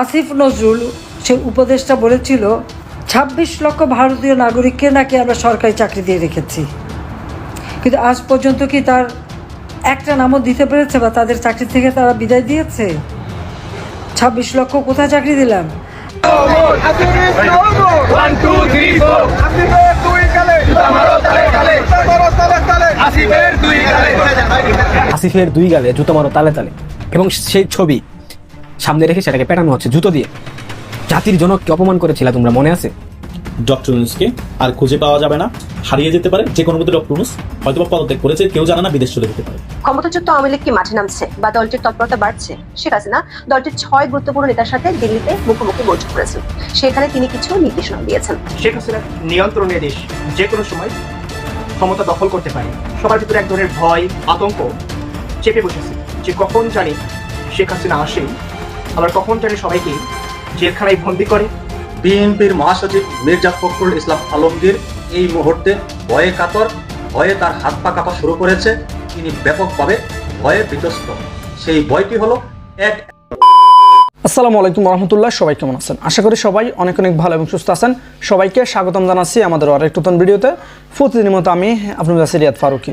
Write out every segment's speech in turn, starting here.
আসিফ নজরুল সে উপদেষ্টা বলেছিল ছাব্বিশ লক্ষ ভারতীয় নাগরিককে নাকি আমরা সরকারি চাকরি দিয়ে রেখেছি। কিন্তু আজ পর্যন্ত কি তার একটা নামও দিতে পেরেছে বা তাদের চাকরি থেকে তারা বিদায় দিয়েছে? ছাব্বিশ লক্ষ কোথায় চাকরি দিলাম? আসিফের দুই গালে জুতো মারো তালে তালে। এবং সেই ছবি সামনে রেখে সেটাকে পেটানো হচ্ছে জুতো দিয়ে। জাতির জনককে অপমান করেছিল তোমরা মনে আছে? ডক্টর ইউনুসকে আর খুঁজে পাওয়া যাবে না। হারিয়ে যেতে পারে যে কোনো মধ্যে ডক্টর ইউনুস। হয়তো বা পদত্যাগ করেছে কেউ জানে না বিদেশ চলে যেতে পারে। ক্ষমতাচ্যুত আওয়ামী লীগ কি মাঠে নামছে বা দলটির তৎপরতা বাড়ছে? শেখ হাসিনা দলটির ছয় গুরুত্বপূর্ণ নেতার সাথে দিল্লিতে মুখোমুখি বৈঠক করেছেন। সেখানে তিনি কিছু নির্দেশনা দিয়েছেন। শেখ হাসিনার নিয়ন্ত্রণে দেশ যে কোনো সময় ক্ষমতা দখল করতে পারে। সবার ভিতরে এক ধরনের ভয় আতঙ্ক চেপে বসেছে যে কখন জানি শেখ হাসিনা আসে আবার কখন জানি সবাইকে জেলখানায় বন্দি করে। বিএনপির মহাসচিব মির্জা ফখরুল ইসলাম আলমগীর এই মুহূর্তে ভয়ে কাতর ভয়ে তার হাত পা কাঁপা শুরু করেছে। তিনি ব্যাপকভাবে ভয়ে বিতস্ত সেই ভয়টি হলো এক আসসালামু আলাইকুম রহমতুল্লাহ সবাই কেমন আছেন? আশা করি সবাই অনেক অনেক ভালো এবং সুস্থ আছেন। সবাইকে স্বাগতম জানাচ্ছি আমাদের আরেক নতুন ভিডিওতে। প্রতিদিনের মতো আমি আপনার কাছে Riyad Faruqui.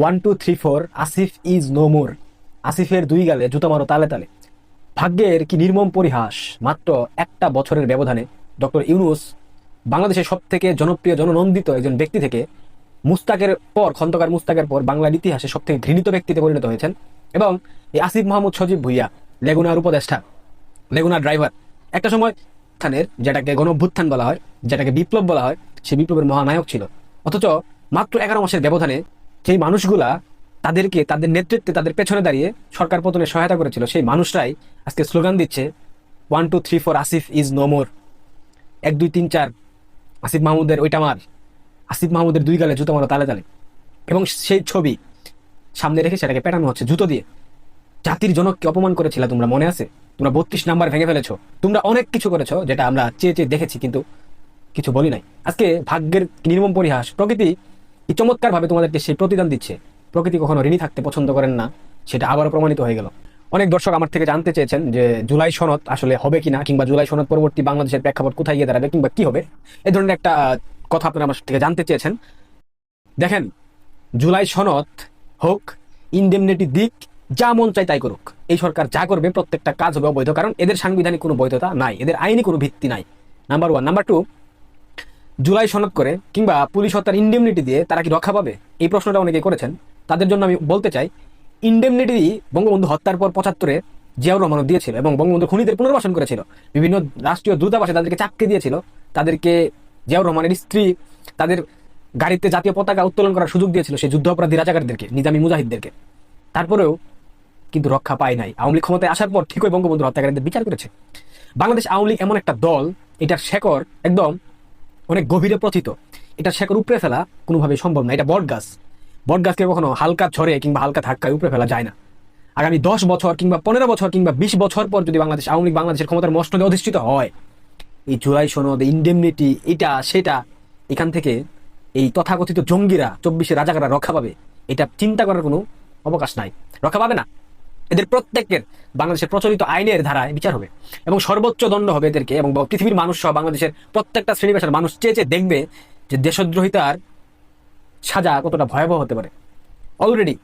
One two three four Asif is no more আসিফের দুই গালে জুতো মারো তালে তালে। ভাগ্যের কি নির্মম পরিহাস? মাত্র একটা বছরের ব্যবধানে ডক্টর ইউনুস বাংলাদেশের সব থেকে জনপ্রিয়, জননন্দিত একজন ব্যক্তি থেকে মুস্তাকের পর, খন্দকার মুস্তাকের পর বাংলার ইতিহাসে সব থেকে ঘৃণিত ব্যক্তিতে পরিণত হয়েছেন এবং এই আসিফ মাহমুদ সজীব ভুইয়া, লেগুনার উপদেষ্টা, লেগুনার ড্রাইভার। একটা সময় স্থানের যেটাকে গণভ্যুত্থান বলা হয়, যেটাকে বিপ্লব বলা হয়, সে বিপ্লবের মহানায়ক ছিল। অথচ মাত্র এগারো মাসের ব্যবধানে সেই মানুষগুলা তাদেরকে, তাদের নেতৃত্বে, তাদের পেছনে দাঁড়িয়ে সরকার পতনে সহায়তা করেছিল, সেই মানুষরাই আজকে স্লোগান দিচ্ছে one two three four Asif is no more এক, দুই, তিন, চার, আসিফ মাহমুদের ওইটা মার, আসিফ মাহমুদের দুই গালে জুতো মারো, তালে তালে। এবং সেই ছবি সামনে রেখে সেটাকে পেটানো হচ্ছে, জুতো দিয়ে। জাতির জনককে অপমান করেছিল তোমরা, মনে আছে? তোমরা বত্রিশ নাম্বার ভেঙে ফেলেছো। তোমরা অনেক কিছু করেছ, যেটা আমরা চেয়ে চেয়ে দেখেছি, কিন্তু কিছু বলি নাই। আজকে ভাগ্যের নির্মম পরিহাস, প্রকৃতি এই চমৎকার ভাবে তোমাদেরকে সেই প্রতিদান দিচ্ছে। প্রকৃতি কখনো ঋণী থাকতে পছন্দ করেন না, সেটা আবারও প্রমাণিত হয়ে গেল। অনেক দর্শক আমার থেকে জানতে চেয়েছেন যে জুলাই সনদ আসলে হবে কিনা, কিংবা জুলাই সনদ পরবর্তী বাংলাদেশের প্রেক্ষাপট কোথায় গিয়ে দাঁড়াবে, কিংবা কি হবে এই ধরনের একটা কথা আপনারা আমার থেকে জানতে চেয়েছেন। দেখেন, জুলাই সনদ হোক ইনডেমনিটি দিক, যা মন চাই তাই করুক। এই সরকার যা করবে, প্রত্যেকটা কাজ হবে অবৈধ, কারণ এদের সাংবিধানিক কোনো বৈধতা নাই, এদের আইনি কোনো ভিত্তি নাই। Number one number two July সনদ করে কিংবা পুলিশ হত্যার ইন্ডেমনিটি দিয়ে তারা কি রক্ষা পাবে? এই প্রশ্নটা অনেকে করেছেন। তাদের জন্য আমি বলতে চাই ইন্ডেমনিটি বঙ্গবন্ধু হত্যার পর পঁচাত্তরে জিয়াউর রহমানও দিয়েছিল এবং বঙ্গবন্ধু খুনিদের পুনর্বাসন করেছিল। বিভিন্ন রাষ্ট্রীয় দূতাবাসে তাদেরকে চাকরি দিয়েছিল। তাদেরকে জিয়াউর রহমানের স্ত্রী তাদের গাড়িতে জাতীয় পতাকা উত্তোলন করার সুযোগ দিয়েছিল সেই যুদ্ধ অপরাধী রাজাকারদেরকে, নিজামী মুজাহিদদেরকে। তারপরেও কিন্তু রক্ষা পায় নাই। আওয়ামী লীগ ক্ষমতায় আসার পর ঠিকই বঙ্গবন্ধু হত্যাকারীদের বিচার করেছে। বাংলাদেশ আওয়ামী এমন একটা দল, এটার শেকড় একদম অনেক গভীরে প্রথিত এটা শেকড় উপড়ে ফেলা কোনোভাবেই সম্ভব না। এটা বট গাছ। বট গাছকে কখনো হালকা ঝড়ে কিংবা হালকা ধাক্কায় উপড়ে ফেলা যায় না। আগামী দশ বছর কিংবা পনেরো বছর কিংবা বিশ বছর পর যদি বাংলাদেশ, আওয়ামী লীগ বাংলাদেশের ক্ষমতার মস্তদে অধিষ্ঠিত হয়, এই জুলাই সনদ ইন্ডেমনিটি এটা, সেটা, এখান থেকে এই তথাকথিত জঙ্গিরা, চব্বিশে রাজাকাররা রক্ষা পাবে, এটা চিন্তা করার কোনো অবকাশ নাই। রক্ষা পাবে না। এদের প্রত্যেকের বাংলাদেশের প্রচলিত আইনের ধারায় বিচার হবে এবং সর্বোচ্চ দণ্ড হবে এদেরকে এবং পৃথিবীর মানুষ সহ বাংলাদেশের প্রত্যেকটা শ্রেণি পেশার মানুষ চেয়ে চেয়ে দেখবে যে দেশদ্রোহিতার সাজা কতটা ভয়াবহ হতে পারে। অলরেডি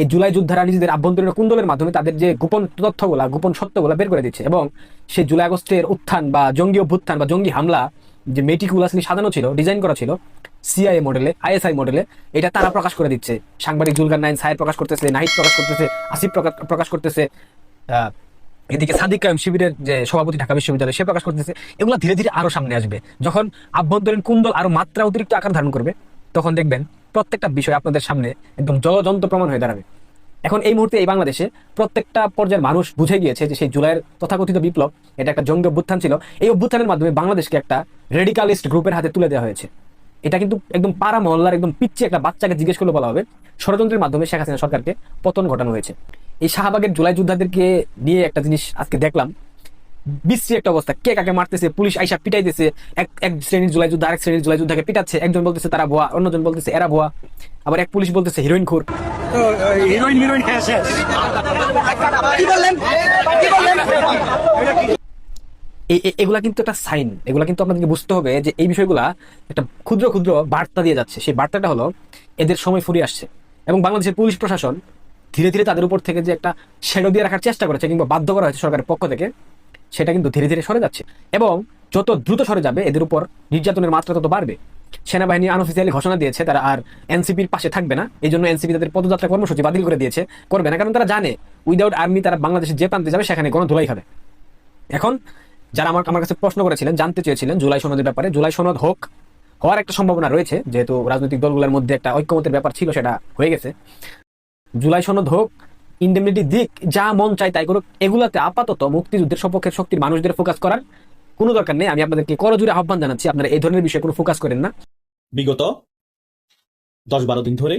এই জুলাই যোদ্ধারা নিজেদের আভ্যন্তরীণ কুন্দলের মাধ্যমে তাদের যে গোপন তথ্যগুলা, গোপন সত্যগুলা বের করে দিচ্ছে এবং সেই জুলাই আগস্টের উত্থান বা জঙ্গি অভ্যুত্থান বা জঙ্গি হামলা যে মেটিকুলাসলি সাজানো ছিল ডিজাইন করা ছিল সিআইএ মডেলে আইএসআই মডেলে এটা তারা প্রকাশ করে দিচ্ছে। সাংবাদিক জুলগার নাইন সাহেব প্রকাশ করতেছে, নাহিদ প্রকাশ করতেছে, আসিফ প্রকাশ করতেছে এদিকে সাদিক কায়েম শিবিরের যে সভাপতি ঢাকা বিশ্ববিদ্যালয়, সে প্রকাশ করতেছে। এগুলো ধীরে ধীরে আরও সামনে আসবে। যখন আভ্যন্তরীণ কুন্দল আরও মাত্রা অতিরিক্ত আকার ধারণ করবে, তখন দেখবেন প্রত্যেকটা বিষয় আপনাদের সামনে একদম জলজন্ত প্রমাণ হয়ে দাঁড়াবে। এখন এই মুহূর্তে এই বাংলাদেশে প্রত্যেকটা পর্যায়ের মানুষ বুঝে গিয়েছে যে সেই জুলাইয়ের তথাকথিত বিপ্লব, এটা একটা জঙ্গি অভ্যুত্থান ছিল। এই অভ্যুত্থানের মাধ্যমে বাংলাদেশকে একটা রেডিকালিস্ট গ্রুপের হাতে তুলে দেওয়া হয়েছে। এটা কিন্তু একদম পাড়া মহল্লার একদম পিচ্ছে একটা বাচ্চাকে জিজ্ঞেস করলে বলা হবে। ষড়যন্ত্রের মাধ্যমে শেখ হাসিনা সরকারকে পতন ঘটানো হয়েছে। এই শাহবাগের জুলাই যোদ্ধাদেরকে নিয়ে একটা জিনিস আজকে দেখলাম। বিশ্রী একটা অবস্থা। কে কাকে মারতেছে? পুলিশ আইসা পিটাইতেছে। এক এক শ্রেণির জুলাই যুদ্ধ আরেক শ্রেণির জুলাই যুদ্ধাকে পিটাচ্ছে। একজন বলতেছে তারা ভুয়া অন্যজন বলতেছে এরা ভুয়া। আবার এক পুলিশ বলতেছে হিরোইন খুর। এই এ- এগুলা কিন্তু একটা সাইন এগুলা কিন্তু আপনাদেরকে বুঝতে হবে যে এই বিষয়গুলা একটা ক্ষুদ্র ক্ষুদ্র বার্তা দিয়ে যাচ্ছে। সেই বার্তাটা হলো, এদের সময় ফুরিয়ে আসছে। এবং বাংলাদেশের পুলিশ প্রশাসন ধীরে ধীরে তাদের উপর থেকে যে একটা শ্যাডো দিয়ে রাখার চেষ্টা করেছে কিংবা বাধ্য করা হয়েছে সরকারের পক্ষ থেকে, সেটা কিন্তু ধীরে ধীরে সরে যাচ্ছে। এবং যত দ্রুত সরে যাবে, এদের উপর নির্যাতনের মাত্রা তত বাড়বে। সেনাবাহিনী আনঅফিসিয়ালি ঘোষণা দিয়েছে, তারা আর এনসিপির পাশে থাকবে না। এই জন্য এনসিপি তাদের পদযাত্রা কর্মসূচি বাতিল করে দিয়েছে, করবে না। কারণ তারা জানে উইদাউট আর্মি তারা বাংলাদেশে যে প্রান্তে যাবে, সেখানে কোনো ধুলাই খাবে এখন যারা আমার আমার কাছে প্রশ্ন করেছিলেন, জানতে চেয়েছিলেন জুলাই সনদের ব্যাপারে। জুলাই সনদ হোক, হওয়ার একটা সম্ভাবনা রয়েছে, যেহেতু রাজনৈতিক দলগুলোর মধ্যে একটা ঐক্যমতের ব্যাপার ছিল, সেটা হয়ে গেছে। জুলাই সনদ হোক ইন্ডেমনিটি দিক, যা মন চাই তাই করুক, এগুলাতে আপাতত মুক্তিযুদ্ধের সপক্ষের শক্তির মানুষদের ফোকাস করার কোনো দরকার নেই। আমি আপনাদেরকে করজোরে আহ্বান জানাচ্ছি, আপনারা এই ধরনের বিষয়ে কোনো ফোকাস করেন না। বিগত দশ বারো দিন ধরে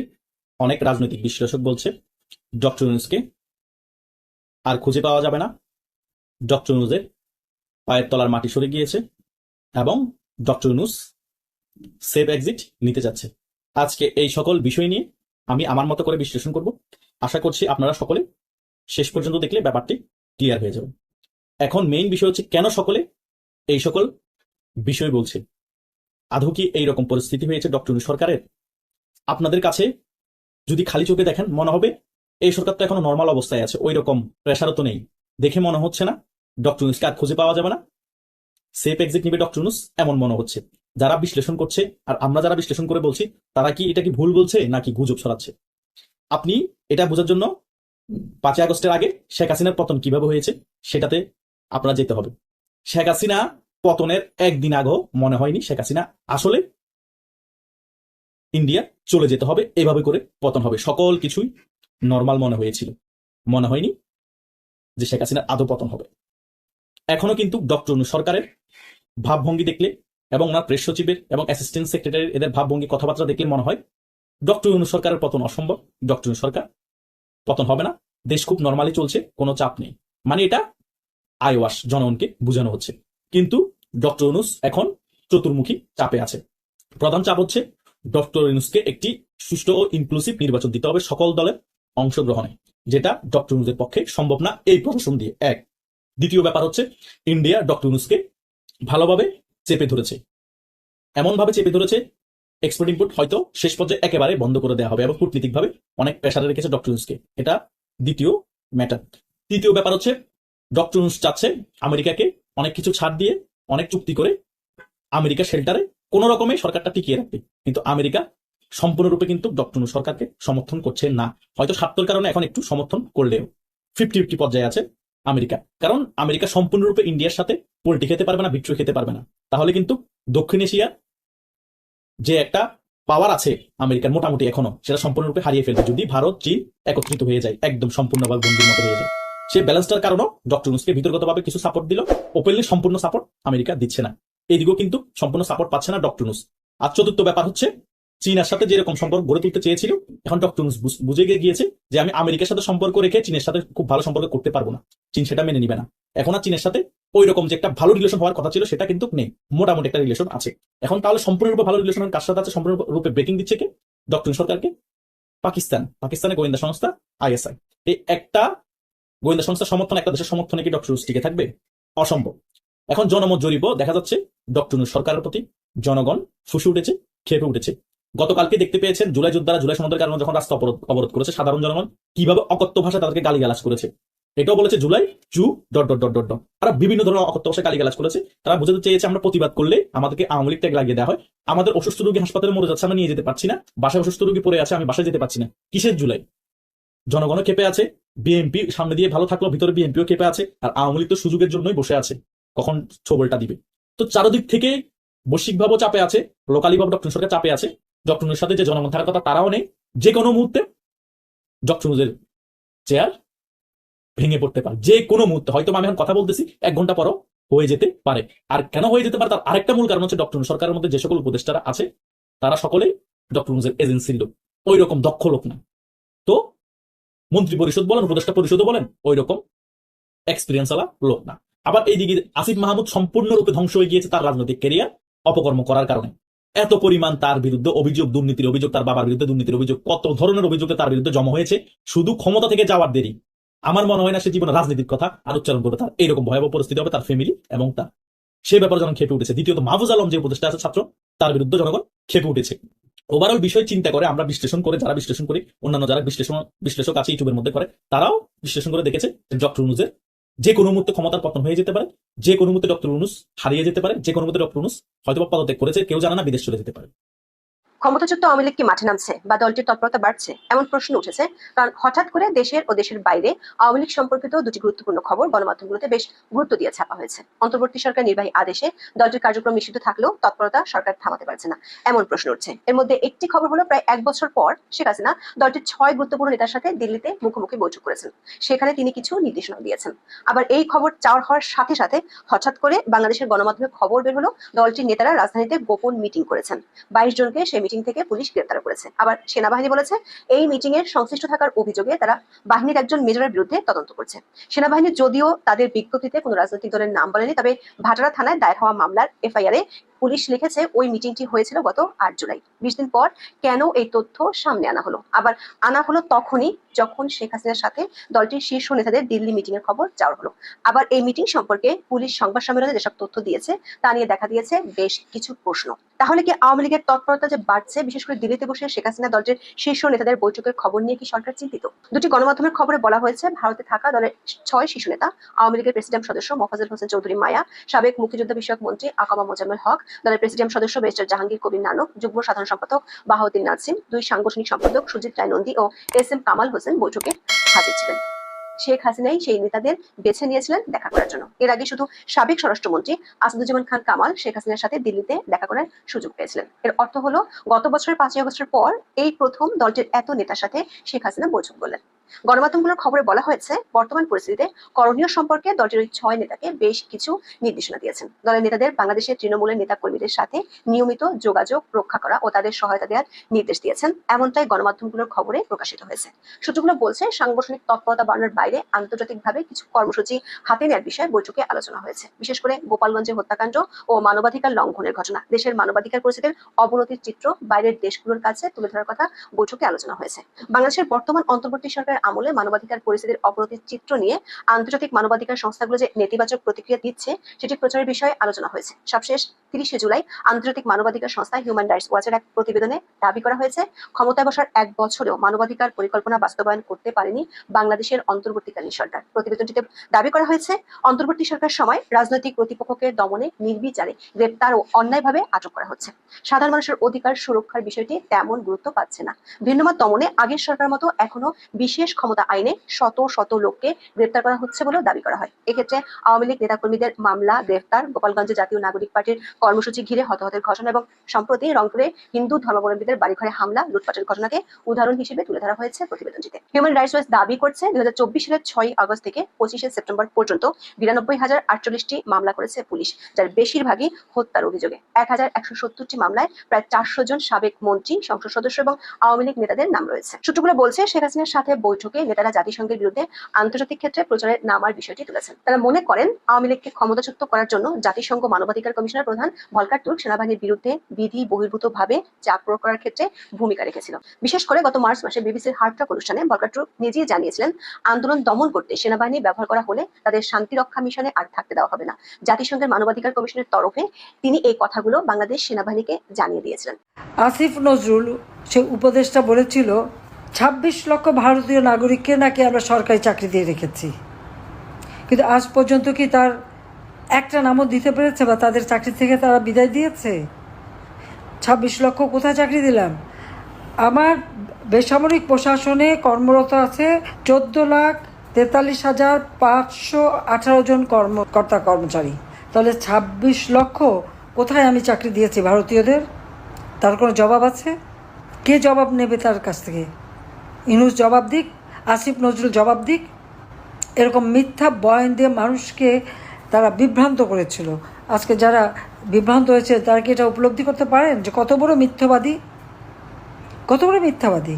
অনেক রাজনৈতিক বিশ্লেষক বলছে ডক্টর আর খুঁজে পাওয়া যাবে না। ডক্টর পায়ের তলার মাটি সরে গিয়েছে এবং ডক্টর ইউনুস সেফ এক্সিট নিতে যাচ্ছে। আজকে এই সকল বিষয় নিয়ে আমি আমার মতো করে বিশ্লেষণ করব। আশা করছি আপনারা সকলে শেষ পর্যন্ত দেখলে ব্যাপারটি ক্লিয়ার হয়ে যাবে। এখন মেইন বিষয় হচ্ছে কেন সকলে এই সকল বিষয় বলছে? আদৌ কি এইরকম পরিস্থিতি হয়েছে ডক্টর সরকারের? আপনাদের কাছে যদি খালি চোখে দেখেন মনে হবে, এই সরকার তো এখনও নর্মাল অবস্থায় আছে ওই রকম প্রেশারও তো নেই। দেখে মনে হচ্ছে না ডক্টর ইউনুসকে আর খুঁজে পাওয়া যাবে না। সেফ এক্সিট নিবে ডক্টর ইউনুস এমন মনে হচ্ছে। যারা বিশ্লেষণ করছে, আর আমরা যারা বিশ্লেষণ করে বলছি, তারা কি এটা কি ভুল বলছে, নাকি গুজব ছড়াচ্ছে? আপনি এটা বোঝার জন্য পাঁচই আগস্টের আগে শেখ হাসিনার পতন কীভাবে হয়েছে, সেটাতে আপনারা যেতে হবে। শেখ হাসিনা পতনের একদিন আগেও মনে হয়নি শেখ হাসিনা আসলে ইন্ডিয়া চলে যেতে হবে, এভাবে করে পতন হবে। সকল কিছুই নর্মাল মনে হয়েছিল। মনে হয়নি যে শেখ হাসিনার আদৌ পতন হবে। এখনও কিন্তু ডক্টর সরকারের ভাবভঙ্গি দেখলে এবং ওনার প্রেস সচিবের এবং অ্যাসিস্ট্যান্ট সেক্রেটারির এদের ভাবভঙ্গি কথাবার্তা দেখলে মনে হয় ডক্টর ইউনূস সরকারের পতন অসম্ভব, ডক্টর ইউনূস সরকার পতন হবে না, দেশ খুব নর্মালি চলছে, কোনো চাপ নেই। মানে এটা আইওয়াস জনগণকে বোঝানো হচ্ছে। কিন্তু ডক্টর ইউনুস এখন চতুর্মুখী চাপে আছে। প্রধান চাপ হচ্ছে ডক্টর ইউনুসকে একটি সুষ্ঠু ও ইনক্লুসিভ নির্বাচন দিতে হবে সকল দলের অংশগ্রহণে, যেটা ডক্টর ইউনুসের পক্ষে সম্ভব না, এই প্রশাসন দিয়ে। এক দ্বিতীয় ব্যাপার হচ্ছে, ইন্ডিয়া ডক্টর ইউনুসকে ভালোভাবে চেপে ধরেছে। এমন ভাবে চেপে ধরেছে এক্সপোর্ট ইম্পোর্ট হয়তো শেষ পর্যায়ে একেবারে বন্ধ করে দেওয়া হবে এবং কূটনীতিকভাবে অনেক প্রেশারে রেখেছে ডক্টর ইউনুসকে। এটা দ্বিতীয় ম্যাটার তৃতীয় ব্যাপার হচ্ছে, ডক্টর ইউনুস চাচ্ছে আমেরিকাকে অনেক কিছু ছাড় দিয়ে, অনেক চুক্তি করে আমেরিকা শেল্টারে কোন রকমে সরকারটা টিকিয়ে রাখবে কিন্তু আমেরিকা সম্পূর্ণরূপে কিন্তু ডক্টর সরকারকে সমর্থন করছে না। হয়তো স্বার্থের কারণে এখন একটু সমর্থন করলেও। ফিফটি ফিফটি পর্যায়ে আছে। আমেরিকা। কারণ আমেরিকা সম্পূর্ণরূপে ইন্ডিয়ার সাথে পোল্ট্রি খেতে পারবে না বিট্রু খেতে পারবে না। তাহলে কিন্তু দক্ষিণ এশিয়া যে একটা পাওয়ার আছে আমেরিকার মোটামুটি এখনও, সেটা সম্পূর্ণরূপে হারিয়ে ফেলবে যদি ভারত, চীন একত্রিত হয়ে যায়, একদম সম্পূর্ণভাবে বন্ধুর মতো হয়ে যায়। সেই ব্যালেন্সটার কারণও ডক্টর ইউনুসকে বিতর্কতভাবে কিছু সাপোর্ট দিল। ওপেনলি সম্পূর্ণ সাপোর্ট আমেরিকা দিচ্ছে না। এইদিকেও কিন্তু সম্পূর্ণ সাপোর্ট পাচ্ছে না ডক্টর ইউনুস আর চতুর্থ ব্যাপার হচ্ছে চীনের সাথে যেরকম সম্পর্ক গড়ে তুলতে চেয়েছিল, এখন ডক্টর বুঝ- গিয়ে গিয়েছে যে আমি আমেরিকার সাথে সম্পর্ক রেখে চীনের সাথে খুব ভালো সম্পর্ক করতে পারব না। চীন সেটা মেনে নিবে না। এখন আর চীনের সাথে ওই রকম যে একটা ভালো রিলেশন হওয়ার কথা ছিল, সেটা কিন্তু নেই। মোটামুটি একটা রিলেশন আছে। এখন তাহলে সম্পূর্ণরূপে ভালো রিলেশন কার সাথে আছে সম্পূর্ণরূপে ব্রেকিং দিচ্ছে কে? ডক্টর সরকারকে? পাকিস্তান। পাকিস্তানের গোয়েন্দা সংস্থা আইএসআই। এই একটা গোয়েন্দা সংস্থার সমর্থন, একটা দেশের সমর্থনে কি ডক্টর টিকে থাকবে? অসম্ভব। এখন জনমত জরিপ দেখা যাচ্ছে ডক্টর সরকারের প্রতি। জনগণ ফুসে উঠেছে, খেপে উঠেছে। গতকালকে দেখতে পেয়েছেন জুলাই যোদ্ধারা জুলাই সনদের কারণে যখন রাস্তা অবরোধ করেছে, সাধারণ জনগণ কীভাবে অকথ্য ভাষা তাদেরকে গালিগালাজ করেছে? এটাও বলেছে জুলাই চু ডট ডট ডট ডট তারা বিভিন্ন ধরনের অকথ্য ভাষায় গালিগালাজ করেছে। তারা বুঝাতে চেয়েছে আমরা প্রতিবাদ করলে আমাদেরকে আওয়ামী লীগ ট্যাগ লাগিয়ে দেওয়া হয়। আমাদের অসুস্থ রোগী হাসপাতালে মরে যাচ্ছে, আমরা নিয়ে যেতে পারছি না। বাসায় অসুস্থ রোগী পড়ে আছে, আমি বাসায় যেতে পারছি না। কিসের জুলাই? জনগণও কেঁপে আছে বিএনপি সামনে দিয়ে ভালো থাকল, ভিতরে বিএনপিও কেঁপে আছে, আর আওয়ামী লীগ তো সুযোগের জন্যই বসে আছে। কখন ছবলটা দিবে? তো চারদিক থেকে বৈশ্বিকভাবেও চাপে আছে লোকালি ভাবে ডক্টর সরকার চাপে আছে। ডক্টর সাথে যে জনগণ থাকার কথা তারাও নেই। যে কোনো মুহূর্তে ডক্টর চেয়ার ভেঙে পড়তে পারে। যে কোনো মুহূর্তে। হয়তো আমি এখন কথা বলতেছি, এক ঘণ্টা পরও হয়ে যেতে পারে। আর কেন হয়ে যেতে পারে তার আরেকটা মূল কারণ হচ্ছে ডক্টর সরকারের মধ্যে যে সকল উপদেষ্টারা আছে, তারা সকলেই ডক্টর নুজের এজেন্সির লোক। ওই রকম দক্ষ লোক না। তো মন্ত্রী পরিষদ বলেন, উপদেষ্টা পরিষদও বলেন ওই রকম এক্সপিরিয়েন্স আলা লোক না। আবার এইদিকে আসিফ মাহমুদ সম্পূর্ণরূপে ধ্বংস হয়ে গিয়েছে তার রাজনৈতিক ক্যারিয়ার অপকর্ম করার কারণে। এত পরিমাণ তার বিরুদ্ধে অভিযোগ, দুর্নীতির অভিযোগ, তার বাবার বিরুদ্ধে দুর্নীতির অভিযোগ, কত ধরনের অভিযোগে তার বিরুদ্ধে জমা হয়েছে, শুধু ক্ষমতা থেকে যাওয়ার দেরি। আমার মনে হয় না সে জীবনে রাজনীতির কথা আর উচ্চারণ করবে তার। এইরকম ভয়াবহ পরিস্থিতি হবে তার ফ্যামিলি এবং তার। সে ব্যাপারে যখন খেপে উঠেছে। দ্বিতীয়ত, মাহফুজ আলম যে উপদেষ্টা আছে, ছাত্র, তার বিরুদ্ধে জনগণ খেপে উঠেছে। ওভারঅল বিষয় চিন্তা করে, আমরা বিশ্লেষণ করে, যারা বিশ্লেষণ করি, অন্যান্য যারা বিশ্লেষণ বিশ্লেষক আছে, ইউটিউবের মধ্যে করে, তারাও বিশ্লেষণ করে দেখেছে ডক্টর উনুজের যে কোনো মুহূর্তে ক্ষমতার পতন হয়ে যেতে পারে, যে কোনো মুহূর্তে ডক্টর অনুস হারিয়ে যেতে পারে, যে কোনো মুহূর্তে ডক্টর উনুস হয়তো পদত্যাগ করেছে, কেউ জানে না, বিদেশ চলে যেতে পারে। ক্ষমতাচ্যুত আওয়ামী লীগ কি মাঠে নামছে বা দলটির তৎপরতা বাড়ছে? এমন প্রশ্ন উঠেছে। কারণ হঠাৎ করে দেশের ও দেশের বাইরে আওয়ামী লীগ সম্পর্কিত দুটি গুরুত্বপূর্ণ খবর গণমাধ্যমগুলোতে বেশ গুরুত্ব দিয়ে ছাপা হয়েছে। অন্তর্বর্তী সরকার নির্বাহী আদেশে দলটির কার্যক্রম নিষিদ্ধ থাকলেও তৎপরতা সরকার থামাতে পারছে না। এমন প্রশ্ন উঠছে। এর মধ্যে একটি খবর হলো, প্রায় এক বছর পর শেখ হাসিনা দলটির ছয় গুরুত্বপূর্ণ নেতার সাথে দিল্লিতে মুখোমুখি বৈঠক করেছেন। সেখানে তিনি কিছু নির্দেশনা দিয়েছেন। আবার এই খবর চাওয়ার হওয়ার সাথে সাথে হঠাৎ করে বাংলাদেশের গণমাধ্যমে খবর বের হলো, দলটির নেতারা রাজধানীতে গোপন মিটিং করেছেন। বাইশ জনকে সেই মিটিং থেকে পুলিশ গ্রেপ্তার করেছে। আবার সেনাবাহিনী বলেছে, এই মিটিং এর সংশ্লিষ্ট থাকার অভিযোগে তারা বাহিনীর একজন মেজরের বিরুদ্ধে তদন্ত করছে। সেনাবাহিনী যদিও তাদের বিজ্ঞপ্তিতে কোনো রাজনৈতিক দলের নাম বলেনি, তবে ভাটারা থানায় দায়ের হওয়া মামলার এফআইআর এ পুলিশ লিখেছে ওই মিটিংটি হয়েছিল গত আট জুলাই। বিশ দিন পর কেন এই তথ্য সামনে আনা হলো? আবার আনা হলো তখনই যখন শেখ হাসিনার সাথে দলটির শীর্ষ নেতাদের দিল্লি মিটিং এর খবর চাওয়া হলো। আবার এই মিটিং সম্পর্কে পুলিশ সংবাদ সম্মেলনে যেসব তথ্য দিয়েছে, তা নিয়ে দেখা দিয়েছে বেশ কিছু প্রশ্ন। তাহলে কি আওয়ামী লীগের তৎপরতা যে বাড়ছে, বিশেষ করে দিল্লিতে বসে শেখ হাসিনা দলটির শীর্ষ নেতাদের বৈঠকের খবর নিয়ে কি সরকার চিন্তিত? দুটি গণমাধ্যমের খবরে বলা হয়েছে, ভারতে থাকা দলের ছয় শীর্ষ নেতা, আওয়ামী লীগের প্রেসিডেন্ট সদস্য মোফাজুল হোসেন চৌধুরী মায়া, সাবেক মুক্তিযোদ্ধা বিষয়ক মন্ত্রী আকামা মোজাম্মেল হক দলের প্রেসিডেন্ট সদস্য ব্যারিস্টার জাহাঙ্গীর কবির নানক, যুগ্ম সাধারণ সম্পাদক বাহাউদ্দিন নাসিম, দুই সাংগঠনিক সম্পাদক সুজিত রায় নন্দী ও এস এম কামাল হোসেন বৈঠকে হাজির ছিলেন। শেখ হাসিনাই সেই নেতাদের বেছে নিয়েছিলেন দেখা করার জন্য। এর আগে শুধু সাবেক স্বরাষ্ট্রমন্ত্রী আসাদুজ্জামান খান কামাল শেখ হাসিনার সাথে দিল্লিতে দেখা করার সুযোগ পেয়েছিলেন। এর অর্থ হলো, গত বছরের পাঁচই আগস্টের পর এই প্রথম দলটির এত নেতার সাথে শেখ হাসিনা বৈঠক করলেন। গণমাধ্যমগুলোর খবরে বলা হয়েছে, বর্তমান পরিস্থিতিতে করণীয় সম্পর্কে দলটির ওই ছয় নেতাকে বেশ কিছু নির্দেশনা দিয়েছেন। দলের নেতাদের বাংলাদেশের তৃণমূলের নেতা কর্মীদের সাথে নিয়মিত যোগাযোগ, রক্ষা করা ও তাদের সহায়তা দেওয়ার নির্দেশ দিয়েছেন। এমনটাই গণমাধ্যমগুলোর খবরে প্রকাশিত হয়েছে। সূত্রগুলো বলছে, সাংগঠনিক তৎপরতা বাড়ানোর বাইরে আন্তর্জাতিকভাবে কিছু কর্মসূচি হাতে নেওয়ার বিষয়ে বৈঠকে আলোচনা হয়েছে। বিশেষ করে গোপালগঞ্জে হত্যাকাণ্ড ও মানবাধিকার লঙ্ঘনের ঘটনা। দেশের মানবাধিকার পরিস্থিতির অবনতির চিত্র বাইরের দেশগুলোর কাছে তুলে ধরার কথা বৈঠকে আলোচনা হয়েছে। বাংলাদেশের বর্তমান অন্তর্বর্তী সরকারের আমলে মানবাধিকার পরিস্থিতির অবনতির চিত্র নিয়ে আন্তর্জাতিক মানবাধিকার সংস্থাগুলো যে নেতিবাচক প্রতিক্রিয়া দিচ্ছে, সেটি প্রচারের বিষয়ে আলোচনা হয়েছে। সবশেষ তিরিশে জুলাই আন্তর্জাতিক মানবাধিকার সংস্থা হিউম্যান রাইটস ওয়াচের এক প্রতিবেদনে দাবি করা হয়েছে, ক্ষমতায় বসার এক বছরেও মানবাধিকার পরিকল্পনা বাস্তবায়ন করতে পারেনি বাংলাদেশের অন্তর্বর্তীকালীন সরকার। প্রতিবেদনটিতে দাবি করা হয়েছে, অন্তর্বর্তী সরকার সময় রাজনৈতিক প্রতিপক্ষকে দমনে নির্বিচারে গ্রেপ্তার ও অন্যায়ভাবে আটক করা হচ্ছে। সাধারণ মানুষের অধিকার সুরক্ষার বিষয়টি তেমন গুরুত্ব পাচ্ছে না। ভিন্নমত দমনে আগের সরকার মতো এখনও বিশেষ ক্ষমতা আইনে শত শত লোককে গ্রেপ্তার করা হচ্ছে বলেও দাবি করা হয়। এক্ষেত্রে আওয়ামী লীগ নেতাকর্মীদের মামলা, গ্রেফতার, গোপালগঞ্জে জাতীয় নাগরিক পার্টির কর্মসূচি ঘিরে হতাহতের ঘটনা এবং সম্প্রতি রংপুরে হিন্দু ধর্মাবলম্বীদের বাড়িঘরে হামলা, লুটপাটের ঘটনাকে উদাহরণ হিসেবে তুলে ধরা হয়েছে প্রতিবেদনটিতে। হিউম্যান রাইটস ওয়াচ দাবি করছে দুই সালের ছয় আগস্ট থেকে পঁচিশে সেপ্টেম্বর পর্যন্ত বিরানব্বই হাজার আটচল্লিশটি মামলা করেছে পুলিশ, যার বেশিরভাগই হত্যার অভিযোগে। এক হাজার একশো সত্তরটি মামলায় প্রায় চারশো জন সাবেক মন্ত্রী, সংসদ সদস্য এবং আওয়ামী লীগ নেতাদের নাম রয়েছে। সূত্রগুলো বলছে, শেখ হাসিনার সাথে বৈঠক নেতারা জাতিসংঘের বিরুদ্ধে আন্তর্জাতিক ক্ষেত্রে প্রচারে নামার বিষয়টি তুলেছেন। তারা মনে করেন, আওয়ামী লীগকে ক্ষমতাচ্যুত করার জন্য জাতিসংঘ মানবাধিকার কমিশনের প্রধান ভলকার তুর্ক সেনাবাহিনীর বিরুদ্ধে বিধি বহির্ভূত ভাবে চাপ প্রয়োগ করার ক্ষেত্রে ভূমিকা রেখেছিল। বিশেষ করে গত মার্চ মাসে বিবিসির হার্টটক অনুষ্ঠানে ভলকার তুর্ক নিজেই জানিয়েছিলেন, আন্দোলন দমন করতে সেনাবাহিনী ব্যবহার করা হলে তাদের শান্তিরক্ষা মিশনে আর থাকতে দেওয়া হবে না। জাতিসংঘের মানবাধিকার কমিশনের তরফে তিনি এই কথাগুলো বাংলাদেশ সেনাবাহিনীকে জানিয়ে দিয়েছিলেন। আসিফ নজরুল সে উপদেষ্টা বলেছিল ছাব্বিশ লক্ষ ভারতীয় নাগরিককে নাকি আমরা সরকারি চাকরি দিয়ে রেখেছি। কিন্তু আজ পর্যন্ত কি তার একটা নামও দিতে পেরেছে বা তাদের চাকরি থেকে তারা বিদায় দিয়েছে? ছাব্বিশ লক্ষ কোথায় চাকরি দিলাম? আমার বেসামরিক প্রশাসনে কর্মরত আছে চোদ্দ লাখ তেতাল্লিশ হাজার পাঁচশো আঠারো জন কর্মকর্তা কর্মচারী। তাহলে ছাব্বিশ লক্ষ কোথায় আমি চাকরি দিয়েছি ভারতীয়দের? তার কোনো জবাব আছে? কে জবাব নেবে তার কাছ থেকে? ইনুস জবাব দিক, আসিফ নজরুল জবাব দিক। এরকম মিথ্যা বয়ান দিয়ে মানুষকে তারা বিভ্রান্ত করেছিল। আজকে যারা বিভ্রান্ত হয়েছে, তারা কি এটা উপলব্ধি করতে পারেন যে কত বড় মিথ্যাবাদী? কত বড় মিথ্যাবাদী?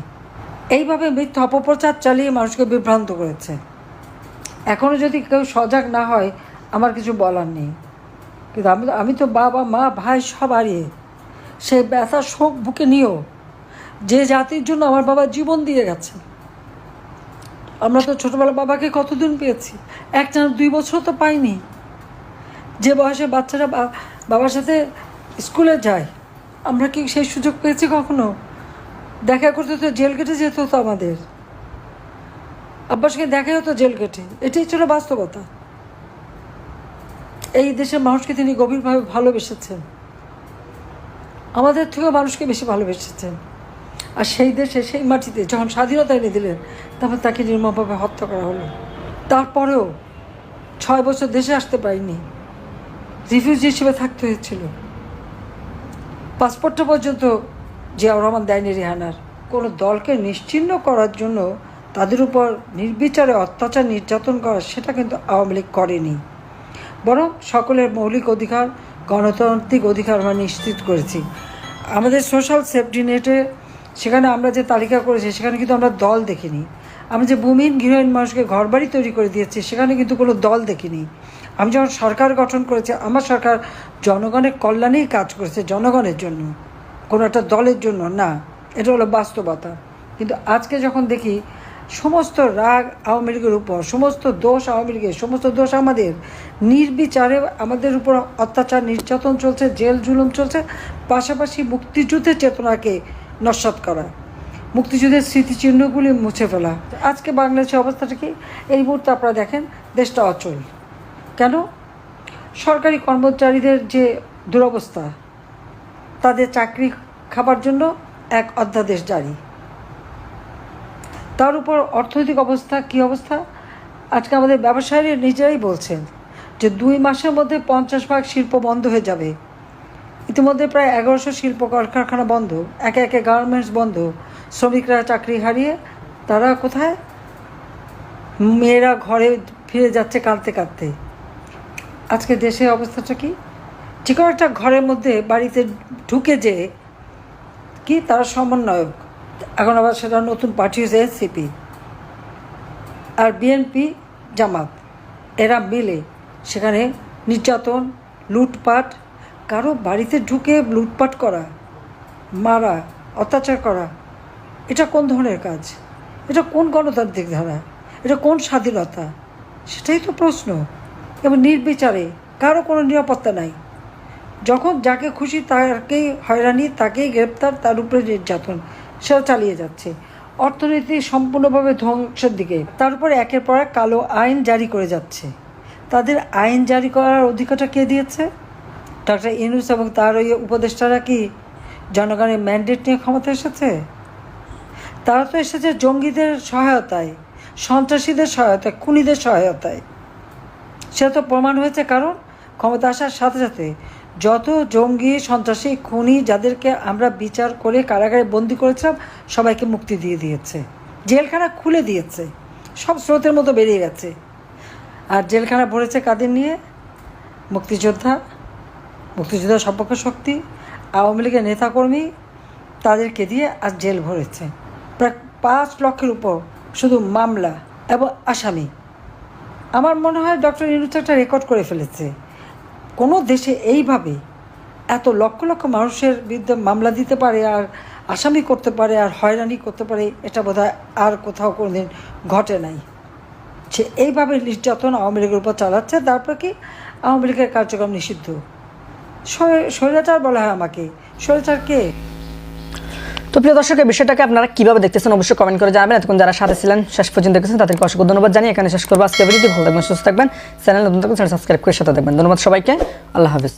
এইভাবে মিথ্যা অপপ্রচার চালিয়ে মানুষকে বিভ্রান্ত করেছে। এখনও যদি কেউ সজাগ না হয়, আমার কিছু বলার নেই। কিন্তু আমি আমি তো বাবা, মা, ভাই সব হারিয়ে। সেই ব্যথা শোক বুকে নিয়েও যে জাতির জন্য আমার বাবা জীবন দিয়ে গেছে আমরা তো ছোটোবেলা বাবাকে কতদিন পেয়েছি? এক না দুই বছর তো পাইনি। যে বয়সে বাচ্চারা বাবার সাথে স্কুলে যায়, আমরা কি সেই সুযোগ পেয়েছি কখনো? দেখা করতে তো জেল কেটে যেত হতো আমাদের। আব্বার সঙ্গে দেখা হতো জেল কেটে। এটাই ছিল বাস্তবতা। এই দেশের মানুষকে তিনি গভীরভাবে ভালোবেসেছেন। আমাদের থেকেও মানুষকে বেশি ভালোবেসেছেন। আর সেই দেশে, সেই মাটিতে যখন স্বাধীনতা এনে দিলেন তারপর তাকে নির্মমভাবে হত্যা করা হলো। তারপরেও ছয় বছর দেশে আসতে পারিনি। রিফিউজি হিসেবে থাকতে হয়েছিল। পাসপোর্টটা পর্যন্ত জিয়াউর রহমান দেয়নি রেহানার। কোনো দলকে নিশ্চিহ্ন করার জন্য তাদের উপর নির্বিচারে অত্যাচার, নির্যাতন করা, সেটা কিন্তু আওয়ামী লীগ করেনি। বরং সকলের মৌলিক অধিকার, গণতান্ত্রিক অধিকার আমরা নিশ্চিত করেছি। আমাদের সোশ্যাল সেফটি নেটে সেখানে আমরা যে তালিকা করেছি, সেখানে কিন্তু আমরা দল দেখিনি। আমি যে ভূমিহীন গৃহহীন মানুষকে ঘরবাড়ি তৈরি করে দিয়েছি, সেখানে কিন্তু কোনো দল দেখিনি। আমি যখন সরকার গঠন করেছি, আমার সরকার জনগণের কল্যাণেই কাজ করেছে, জনগণের জন্য। কোনো একটা দলের জন্য না। এটা হলো বাস্তবতা। কিন্তু আজকে যখন দেখি, সমস্ত রাগ আওয়ামী লীগের উপর, সমস্ত দোষ আওয়ামী লীগের, সমস্ত দোষ আমাদের, নির্বিচারে আমাদের উপর অত্যাচার, নির্যাতন চলছে, জেল জুলুম চলছে, পাশাপাশি মুক্তিযুদ্ধের চেতনাকে নস্বাত করা। মুক্তিযুদ্ধের স্মৃতিচিহ্নগুলি মুছে ফেলা। আজকে বাংলাদেশের অবস্থাটা কি? এই মুহূর্তে আপনারা দেখেন, দেশটা অচল। কেন? সরকারি কর্মচারীদের যে দুরবস্থা, তাদের চাকরি খাবার জন্য এক অধ্যাদেশ জারি। তার উপর অর্থনৈতিক অবস্থা, কি অবস্থা? আজকে আমাদের ব্যবসায়ীরা নিজেরাই বলছেন যে দুই মাসের মধ্যে পঞ্চাশ ভাগ শিল্প বন্ধ হয়ে যাবে। ইতিমধ্যে প্রায় এগারোশো শিল্প কলকারখানা বন্ধ, একে একে গার্মেন্টস বন্ধ। শ্রমিকরা চাকরি হারিয়ে তারা কোথায়? মেয়েরা ঘরে ফিরে যাচ্ছে কাঁদতে কাঁদতে। আজকে দেশের অবস্থাটা কি? যে কোনো একটা ঘরের মধ্যে বাড়িতে ঢুকে যে কি তারা সমন্বয়ক। এখন আবার সেটা নতুন পার্টি হয়েছে এনসিপি। আর বিএনপি জামাত, এরা মিলে সেখানে নির্যাতন, লুটপাট কারও বাড়িতে ঢুকে লুটপাট করা, মারা, অত্যাচার করা, এটা কোন ধরনের কাজ? এটা কোন গণতান্ত্রিক ধারা? এটা কোন স্বাধীনতা? সেটাই তো প্রশ্ন। এবং নির্বিচারে, কারও কোনো নিরাপত্তা নাই। যখন যাকে খুশি তাকেই হয়রানি, তাকেই গ্রেপ্তার, তার উপরে নির্যাতন, সেটা চালিয়ে যাচ্ছে। অর্থনীতি সম্পূর্ণভাবে ধ্বংসের দিকে। তার উপরে একের পর এক কালো আইন জারি করে যাচ্ছে। তাদের আইন জারি করার অধিকারটা কে দিয়েছে? ডক্টর ইনুস এবং তার ওই উপদেষ্টারা কি জনগণের ম্যান্ডেট নিয়ে ক্ষমতা এসেছে? তারা তো এসেছে জঙ্গিদের সহায়তায়, সন্ত্রাসীদের সহায়তায়, খুনিদের সহায়তায়। সেটা তো প্রমাণ হয়েছে কারণ ক্ষমতা আসার সাথে সাথে যত জঙ্গি, সন্ত্রাসী, খুনি যাদেরকে আমরা বিচার করে কারাগারে বন্দি করেছিলাম, সবাইকে মুক্তি দিয়ে দিয়েছে। জেলখানা খুলে দিয়েছে। সব স্রোতের মতো বেরিয়ে গেছে। আর জেলখানা ভরেছে কাদের নিয়ে? মুক্তিযোদ্ধা মুক্তিযোদ্ধা সম্পর্ক শক্তি, আওয়ামী লীগের নেতাকর্মী তাদেরকে দিয়ে আজ জেল ভরেছে। প্রায় পাঁচ লক্ষের উপর শুধু মামলা এবং আসামি। আমার মনে হয় ডক্টর ইউনুস একটা রেকর্ড করে ফেলেছে। কোনো দেশে এইভাবে এত লক্ষ লক্ষ মানুষের বিরুদ্ধে মামলা দিতে পারে আর আসামি করতে পারে আর হয়রানি করতে পারে, এটা বোধহয় আর কোথাও কোনোদিন ঘটে নাই। সে এইভাবে নির্যাতন আওয়ামী লীগের উপর চালাচ্ছে, তারপর কি আওয়ামী লীগের কার্যক্রম নিষিদ্ধ। স্বৈরাচার বলা হয় আমাকে। স্বৈরাচার কে? তো প্রিয় দর্শকের বিষয়টাকে আপনারা কীভাবে দেখতেছেন অবশ্যই কমেন্ট করে জানাবেন। এতক্ষণ যারা সাথে ছিলেন, শেষ পর্যন্ত দেখেছেন, তাদেরকে অসংখ্য ধন্যবাদ জানিয়ে এখানে শেষ করব। আজকে ভিডিওটি ভালো থাকবেন, সুস্থ থাকবেন। চ্যানেল নতুন থাকবেন চ্যানেল সাবস্ক্রাইব করে সাথে থাকবেন। ধন্যবাদ সবাইকে। আল্লাহ হাফিজ।